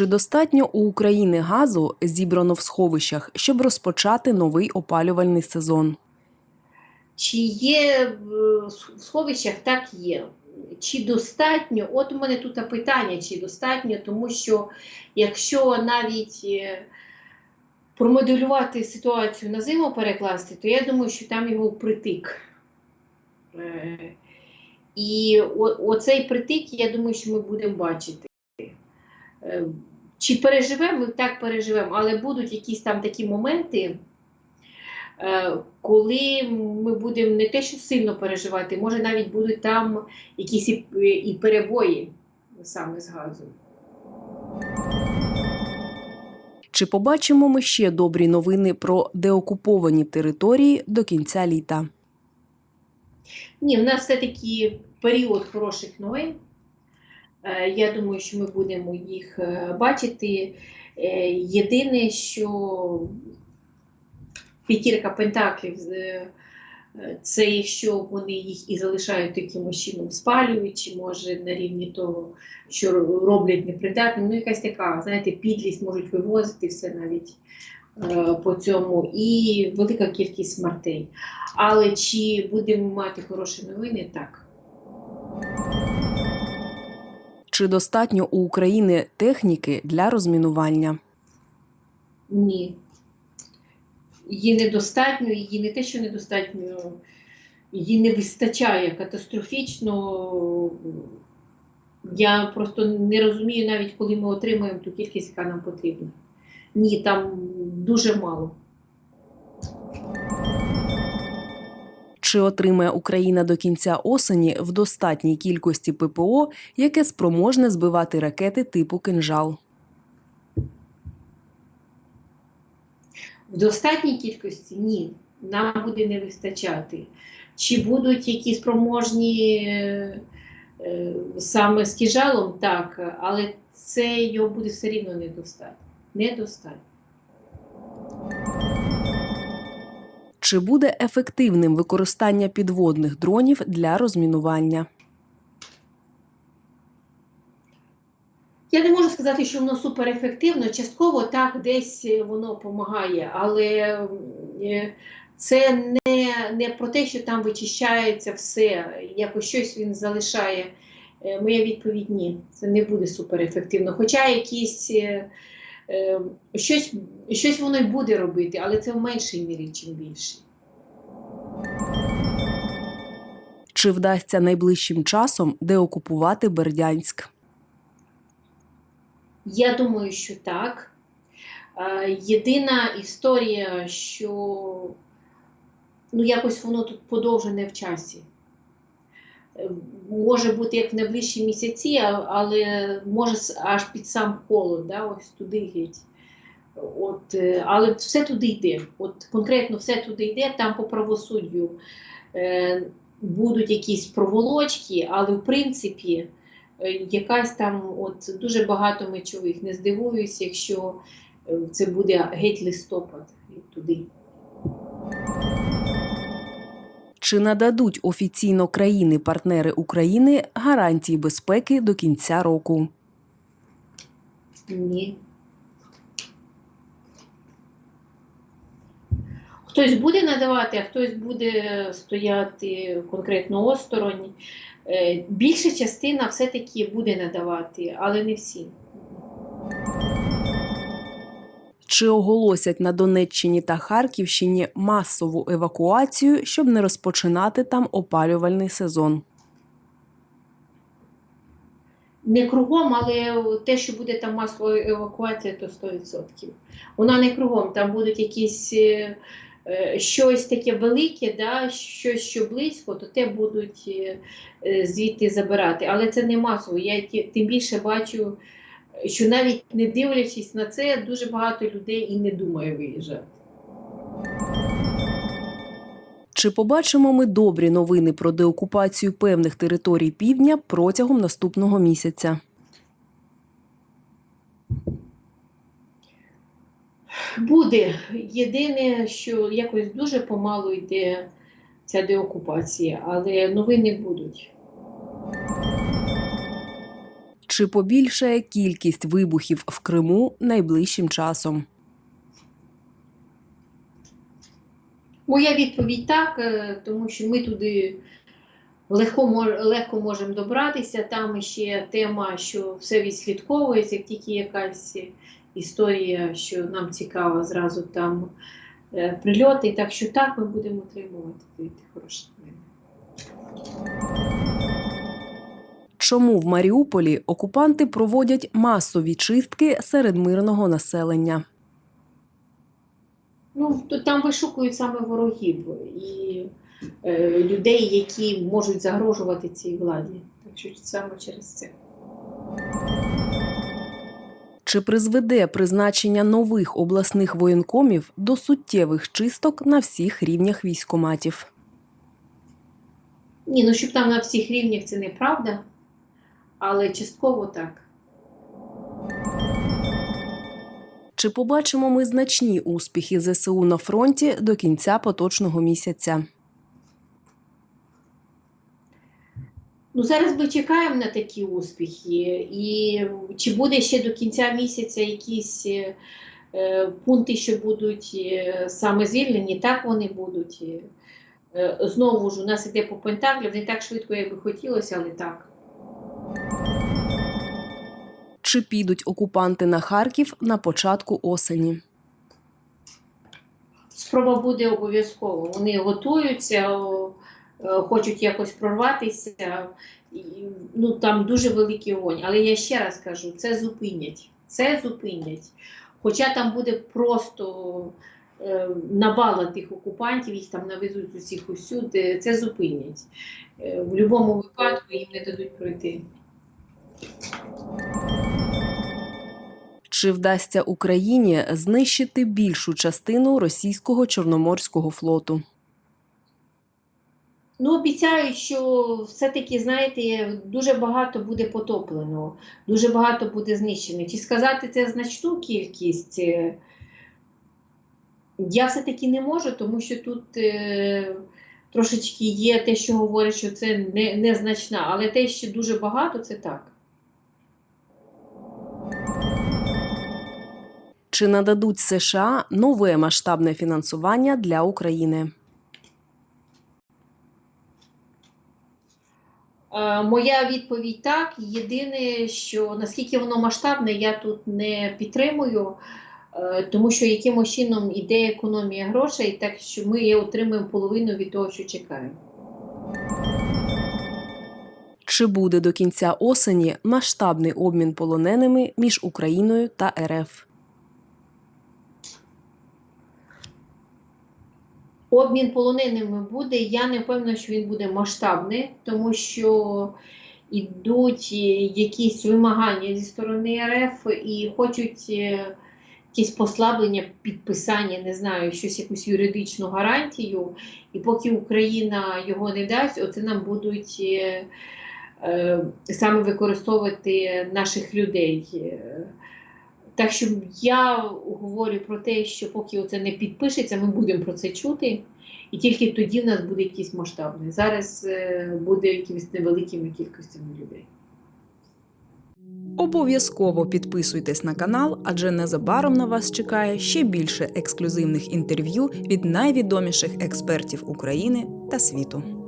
Чи достатньо у України газу зібрано в сховищах, щоб розпочати новий опалювальний сезон? Чи є в в сховищах? Так є. Чи достатньо? От у мене тут питання, чи достатньо, тому що якщо навіть е, промоделювати ситуацію на зиму перекласти, то я думаю, що там його притик. Е, І оцей притик, я думаю, що ми будемо бачити. Чи переживемо, ми так переживемо, але будуть якісь там такі моменти, е, коли ми будемо не те, що сильно переживати, може навіть будуть там якісь і, і перебої саме з газом. Чи побачимо ми ще добрі новини про деокуповані території до кінця літа? Ні, в нас все-таки період хороших новин. Е, Я думаю, що ми будемо їх е, бачити. Е, Єдине, що п'ятірка пентаклів це якщо вони їх і залишають якимось чином спалюють, чи може на рівні того, що роблять непридатним. Ну, якась така, знаєте, підлість можуть вивозити все навіть по цьому, і велика кількість смертей. Але чи будемо мати хороші новини? Так. Чи достатньо у України техніки для розмінування? Ні. Її недостатньо, її не те, що недостатньо, її не вистачає катастрофічно. Я просто не розумію навіть, коли ми отримуємо ту кількість, яка нам потрібна. Ні, там дуже мало. Чи отримає Україна до кінця осені в достатній кількості ППО, яке спроможне збивати ракети типу кинжал? В достатній кількості ні, нам буде не вистачати. Чи будуть якісь спроможні е, е, саме з кіжалом, так, але це його буде все рівно недостатньо. Недостатньо. Чи буде ефективним використання підводних дронів для розмінування? Я не можу сказати, що воно суперефективно. Частково так десь воно допомагає, але е, це не, не про те, що там вичищається все, якось щось він залишає. Е, Моя відповідь ні, це не буде суперефективно. Хоча якісь е, е, щось, щось воно й буде робити, але це в меншій мірі, чим більше. Чи вдасться найближчим часом деокупувати Бердянськ? Я думаю, що так. Е, Єдина історія, що ну, якось воно тут подовжене в часі. Може бути як в найближчі місяці, але може аж під сам холод, да, ось туди геть. От, е, але все туди йде. От конкретно все туди йде, там по правосуддю е, будуть якісь проволочки, але в принципі е, якась там от дуже багато мечових. Не здивуюсь, якщо е, це буде геть листопад туди. Чи нададуть офіційно країни-партнери України гарантії безпеки до кінця року? Ні. Хтось буде надавати, а хтось буде стояти конкретно осторонь. Е, Більша частина все-таки буде надавати, але не всі. Чи оголосять на Донеччині та Харківщині масову евакуацію, щоб не розпочинати там опалювальний сезон? Не кругом, але те, що буде там масова евакуація, то 100%. Вона не кругом, там будуть якісь е, е, щось таке велике, да, щось що близько, то те будуть е, звідти забирати. Але це не масово. Я тим більше бачу, що навіть не дивлячись на це, дуже багато людей і не думає виїжджати. Чи побачимо ми добрі новини про деокупацію певних територій півдня протягом наступного місяця? Буде. Єдине, що якось дуже помалу йде ця деокупація, але новини будуть. Чи побільшає кількість вибухів в Криму найближчим часом? Моя відповідь так, е, тому що ми туди легко, легко можемо добратися. Там ще тема, що все відслідковується, як тільки якась історія, що нам цікава, зразу там е, прильоти. Так що так ми будемо отримувати хороші новини. Чому в Маріуполі окупанти проводять масові чистки серед мирного населення? Ну, там вишукують саме ворогів і е, людей, які можуть загрожувати цій владі. Так що саме через це. Чи призведе призначення нових обласних воєнкомів до суттєвих чисток на всіх рівнях військоматів? Ні, ну щоб там на всіх рівнях це неправда, але частково так. Чи побачимо ми значні успіхи ЗСУ на фронті до кінця поточного місяця? Ну, зараз ми чекаємо на такі успіхи, і чи буде ще до кінця місяця якісь е, е, пункти, що будуть е, саме звільнені, так вони будуть. Е, знову ж у нас іде по пентаклів, не так швидко, як би хотілося, але так. Чи підуть окупанти на Харків на початку осені? Спроба буде обов'язково. Вони готуються, е, хочуть якось прорватися. Ну, там дуже великий огонь. Але я ще раз кажу, це зупинять. Це зупинять. Хоча там буде просто е, навала тих окупантів, їх там навезуть усіх усюди, це зупинять. Е, в будь-якому випадку їм не дадуть пройти. Чи вдасться Україні знищити більшу частину російського чорноморського флоту? Ну, обіцяю, що все-таки, знаєте, дуже багато буде потоплено, дуже багато буде знищено. Чи сказати це значну кількість? е, Я все-таки не можу, тому що тут е, трошечки є те, що говорять, що це не, незначна, але те, що дуже багато, це так. Чи нададуть США нове масштабне фінансування для України? Е, Моя відповідь так. Єдине, що наскільки воно масштабне, я тут не підтримую, е, тому що якимось чином іде економія грошей, так що ми отримуємо половину від того, що чекаємо. Чи буде до кінця осені масштабний обмін полоненими між Україною та РФ? Обмін полоненими буде. Я не впевнена, що він буде масштабний, тому що йдуть е, якісь вимагання зі сторони РФ і хочуть е, якісь послаблення, підписання, не знаю, щось якусь юридичну гарантію. І поки Україна його не дасть, оце нам будуть е, саме використовувати наших людей. Так що я говорю про те, що поки це не підпишеться, ми будемо про це чути, і тільки тоді в нас буде якийсь масштабний. Зараз е, буде якимись невеликими кількостями людей. Обов'язково підписуйтесь на канал, адже незабаром на вас чекає ще більше ексклюзивних інтерв'ю від найвідоміших експертів України та світу.